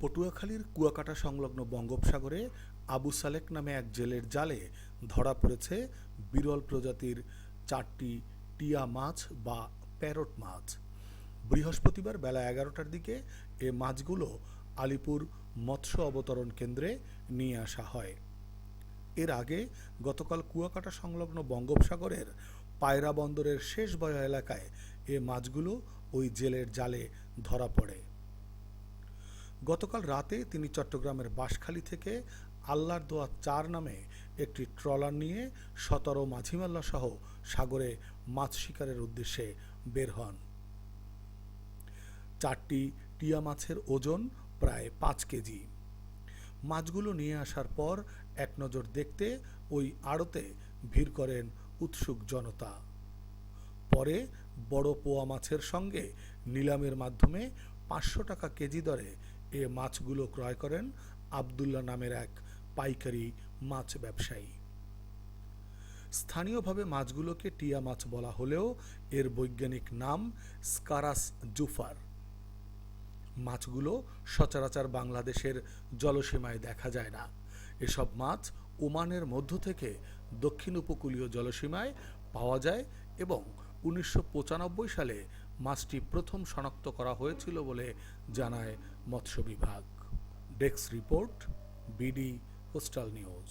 পটুয়াখালীর কুয়াকাটা সংলগ্ন বঙ্গোপসাগরে আবু সালেক নামে এক জেলের জালে ধরা পড়েছে বিরল প্রজাতির চারটি টিয়া মাছ বা প্যারট মাছ। বৃহস্পতিবার বেলা এগারোটার দিকে এ মাছগুলো আলিপুর মৎস্য অবতরণ কেন্দ্রে নিয়ে আসা হয়। এর আগে গতকাল কুয়াকাটা সংলগ্ন বঙ্গোপসাগরের পায়রা বন্দরের শেষ বয়া এলাকায় এ মাছগুলো ওই জেলের জালে ধরা পড়ে। গতকাল রাতে তিনি চট্টগ্রামের বাঁশখালী থেকে আল্লাহর দোয়া চার নামে একটি ট্রলার নিয়ে সতেরো মাঝিমাল্লা সহ সাগরে মাছ শিকারের উদ্দেশ্যে বের হন। চারটি টিয়া মাছের ওজন প্রায় পাঁচ কেজি। মাছগুলো নিয়ে আসার পর এক নজর দেখতে ওই আড়তে ভিড় করেন উৎসুক জনতা। পরে বড় পোয়া মাছের সঙ্গে নিলামের মাধ্যমে পাঁচশো টাকা কেজি দরে এ মাছগুলো ক্রয় করেন আবদুল্লাহ নামের এক পাইকারি মাছ ব্যবসায়ী। স্থানীয়ভাবে মাছগুলোকে টিয়া মাছ বলা হলেও এর বৈজ্ঞানিক নাম স্কারাস জুফার। মাছগুলো সচরাচর বাংলাদেশের জলসীমায় দেখা যায় না। এসব মাছ ওমানের মধ্য থেকে দক্ষিণ উপকূলীয় জলসীমায় পাওয়া যায় এবং উনিশশো পঁচানব্বই সালে মাছটি প্রথম শনাক্ত করা হয়েছিল বলে জানায় মৎস্য বিভাগ desk report BD coastal news.